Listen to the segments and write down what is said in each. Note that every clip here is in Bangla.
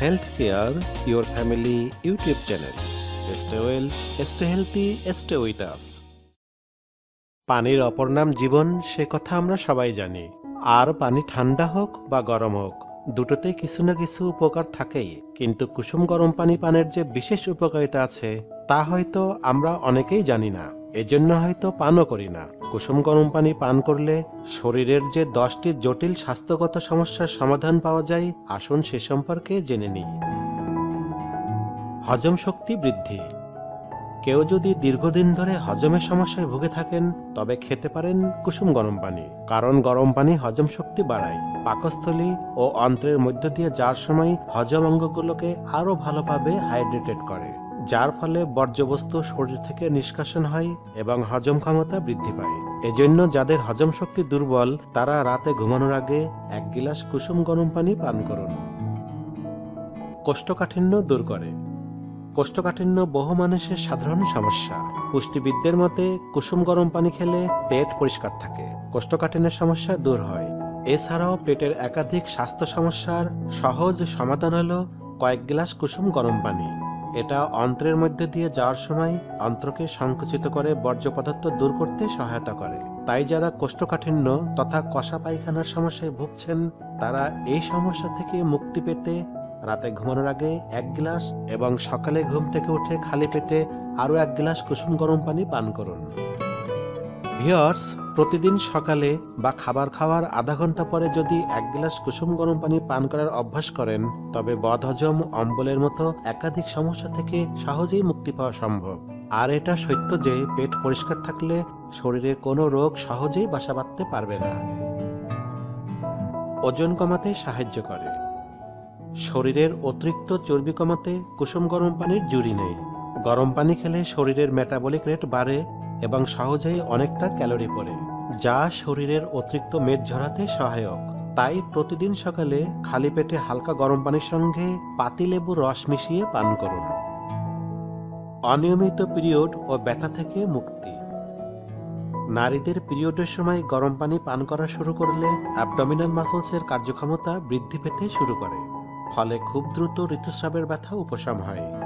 Health care your family YouTube channel stay well stay healthy stay with us পানির অপর নাম জীবন, সে কথা আমরা সবাই জানি। আর পানি ঠান্ডা হোক বা গরম হোক দুটোতেই কিছু না কিছু উপকার থাকেই। কিন্তু কুসুম গরম পানি পানের যে বিশেষ উপকারিতা আছে, তা হয়তো আমরা অনেকেই জানি না। এজন্য হয়তো পানও করি না। কুসুম গরম পানি পান করলে শরীরের যে দশটি জটিল স্বাস্থ্যগত সমস্যার সমাধান পাওয়া যায়, আসুন সে সম্পর্কে জেনে নিই। হজম শক্তি বৃদ্ধি। কেউ যদি দীর্ঘদিন ধরে হজমের সমস্যায় ভুগে থাকেন, তবে খেতে পারেন কুসুম গরম পানি, কারণ গরম পানি হজম শক্তি বাড়ায়। পাকস্থলী ও অন্ত্রের মধ্য দিয়ে যাওয়ার সময় হজম অঙ্গগুলোকে আরও ভালোভাবে হাইড্রেটেড করে। যার ফলে বর্জ্যবস্তু শরীর থেকে নিষ্কাশন হয় এবং হজম ক্ষমতা বৃদ্ধি পায়। এজন্য যাদের হজম শক্তি দুর্বল, তারা রাতে ঘুমানোর আগে এক গিলাস কুসুম গরম পানি পান করুন। কোষ্ঠকাঠিন্য দূর করে। কোষ্ঠকাঠিন্য বহু মানুষের সাধারণ সমস্যা। পুষ্টিবিদদের মতে, কুসুম গরম পানি খেলে পেট পরিষ্কার থাকে, কোষ্ঠকাঠিন্যের সমস্যা দূর হয়। এছাড়াও পেটের একাধিক স্বাস্থ্য সমস্যার সহজ সমাধান হলো কয়েক গ্লাস কুসুম গরম পানি। এটা অন্ত্রের মধ্যে দিয়ে যাওয়ার সময় অন্ত্রকে সংকুচিত করে বর্জ্য পদার্থ দূর করতে সহায়তা করে। তাই যারা কোষ্ঠকাঠিন্য তথা কষা পায়খানার সমস্যায় ভুগছেন, তারা এই সমস্যা থেকে মুক্তি পেতে রাতে ঘুমানোর আগে এক গ্লাস এবং সকালে ঘুম থেকে উঠে খালি পেটে আরও এক গ্লাস কুসুম গরম পানি পান করুন। ভিওর্স প্রতিদিন সকালে বা খাবার খাওয়ার আধা ঘণ্টা পরে যদি এক গ্লাস কুসুম গরম পানি পান করার অভ্যাস করেন, তবে বদহজম অম্বলের মতো একাধিক সমস্যা থেকে সহজেই মুক্তি পাওয়া সম্ভব। আর এটা সত্য যে, পেট পরিষ্কার থাকলে শরীরে কোনো রোগ সহজেই বাসা বাঁধতে পারবে না। ওজন কমাতে সাহায্য করে। শরীরের অতিরিক্ত চর্বি কমাতে কুসুম গরম পানির জুড়ি নেই। গরম পানি খেলে শরীরের মেটাবলিক রেট বাড়ে এবং সহজেই অনেকটা ক্যালোরি পড়ে, যা শরীরের অতিরিক্ত মেদ ঝরাতে সহায়ক। তাই প্রতিদিন সকালে খালি পেটে হালকা গরম পানির সঙ্গে পাতিলেবু রস মিশিয়ে পান করুন। অনিয়মিত পিরিয়ড ও ব্যথা থেকে মুক্তি। নারীদের পিরিয়ডের সময় গরম পানি পান করা শুরু করলে অ্যাবডোমিনাল মাসলসের কার্যক্ষমতা বৃদ্ধি পেতে শুরু করে, ফলে খুব দ্রুত ঋতুস্রাবের ব্যথা উপশম হয়।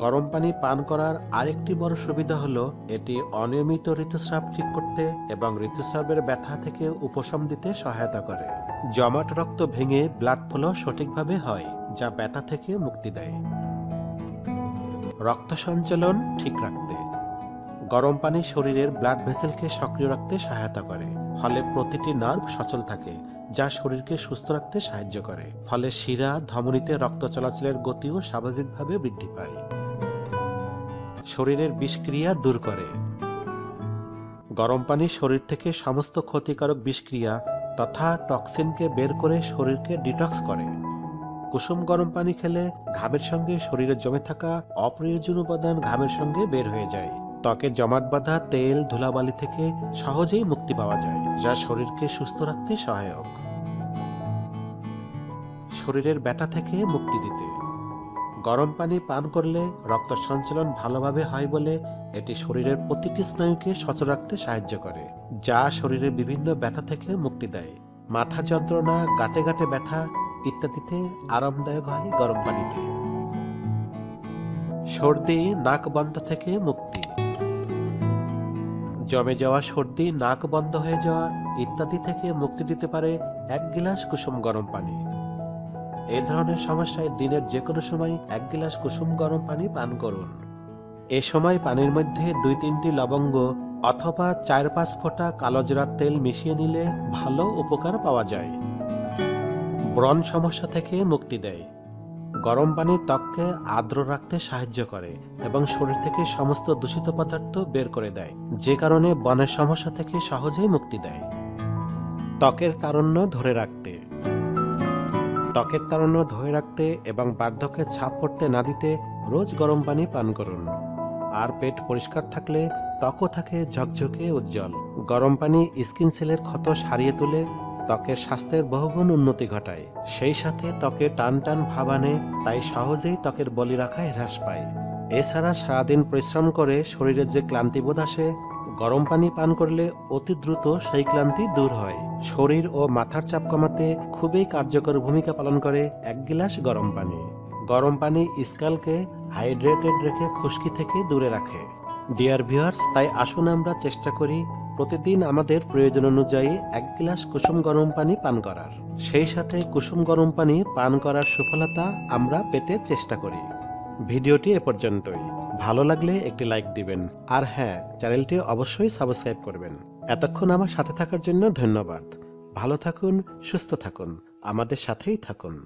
গরম পানি পান করার আরেকটি বড় সুবিধা হলো এটি অনিয়মিত ঋতুস্রাব ঠিক করতে এবং ঋতুস্রাবের ব্যথা থেকে উপশম দিতে সহায়তা করে। জমাট রক্ত ভেঙে ব্লাড ফ্লো সঠিকভাবে হয়, যা ব্যথা থেকে মুক্তি দেয়। রক্ত সঞ্চালন ঠিক রাখতে। গরম পানি শরীরের ব্লাড ভেসেলকে সক্রিয় রাখতে সহায়তা করে, ফলে প্রতিটি নার্ভ সচল থাকে, যা শরীরকে সুস্থ রাখতে সাহায্য করে। ফলে শিরা, ধমনীতে রক্ত চলাচলের গতিও স্বাভাবিকভাবে বৃদ্ধি পায়। শরীরের বিষক্রিয়া দূর করে। গরম পানি শরীর থেকে সমস্ত ক্ষতিকারক বিষক্রিয়া তথা টক্সিনকে বের করে শরীরকে ডিটক্স করে। কুসুম গরম পানি খেলে ঘামের সঙ্গে শরীরে জমে থাকা অপ্রয়োজন উপাদান ঘামের সঙ্গে বের হয়ে যায়। ত্বকে জমাট বাঁধা তেল ধুলাবালি থেকে সহজেই মুক্তি পাওয়া যায়, যা শরীরকে সুস্থ রাখতে সহায়ক। শরীরের ব্যথা থেকে মুক্তি দিতে। গরম পানি পান করলে রক্ত সঞ্চালন ভালোভাবে হয় বলে এটি শরীরের প্রতিটি স্নায়ুকে সচল রাখতে সাহায্য করে, যা শরীরে বিভিন্ন ব্যথা থেকে মুক্তি দেয়। মাথা যন্ত্রণা, গাটে গাটে ব্যথা ইত্যাদিতে আরামদায়ক হয় গরম পানিতে। সর্দি, নাক বন্ধ থেকে মুক্তি। জমে যাওয়া সর্দি, নাক বন্ধ হয়ে যাওয়া ইত্যাদি থেকে মুক্তি দিতে পারে এক গিলাস কুসুম গরম পানি। এই ধরনের সমস্যায় দিনের যে কোনো সময় এক গিলাস কুসুম গরম পানি পান করুন। এ সময় পানির মধ্যে দুই তিনটি লবঙ্গ অথবা চার পাঁচ ফোঁটা কালোজিরার তেল মিশিয়ে নিলে ভালো উপকার পাওয়া যায়। ব্রণ সমস্যা থেকে মুক্তি দেয়। গরম পানি ত্বককে আর্দ্র রাখতে সাহায্য করে এবং শরীর থেকে সমস্ত দূষিত পদার্থ বের করে দেয়, যে কারণে বনের সমস্যা থেকে সহজেই মুক্তি দেয়। ত্বকের তারণ্য ধরে রাখতে। ত্বকের তারণ্য ধরে রাখতে এবং বার্ধক্যের ছাপ পড়তে না দিতে রোজ গরম পানি পান করুন। আর পেট পরিষ্কার থাকলে ত্বকও থাকে ঝকঝকে উজ্জ্বল। গরম পানি স্কিন সেলের ক্ষত সারিয়ে তুলে ত্বকের স্বাস্থ্যের বহুগুণ উন্নতি ঘটায়। সেই সাথে ত্বকে টান টান ভাব আনে, তাই সহজেই ত্বকের বলি রাখায় হ্রাস পায়। এছাড়া সারাদিন পরিশ্রম করে শরীরে যে ক্লান্তিবোধ আসে গরম পানি পান করলে অতি দ্রুত সেই ক্লান্তি দূর হয়। শরীর ও মাথার চাপ কমাতে খুবই কার্যকর ভূমিকা পালন করে এক গিলাস গরম পানি। গরম পানি স্কালকে হাইড্রেটেড রেখে খুশকি থেকে দূরে রাখে। ডিয়ার ভিউয়ার্স, তাই আসুন আমরা চেষ্টা করি প্রতিদিন আমাদের প্রয়োজন অনুযায়ী এক গিলাস কুসুম গরম পানি পান করার। সেই সাথে কুসুম গরম পানি পান করার সফলতা আমরা পেতে চেষ্টা করি। ভিডিওটি এ পর্যন্তই। ভালো লাগলে একটি লাইক দিবেন। আর হ্যাঁ চ্যানেলটি অবশ্যই সাবস্ক্রাইব করবেন। এতক্ষণ আমার সাথে থাকার জন্য ধন্যবাদ। ভালো থাকুন, সুস্থ থাকুন। আমাদের সাথেই থাকুন।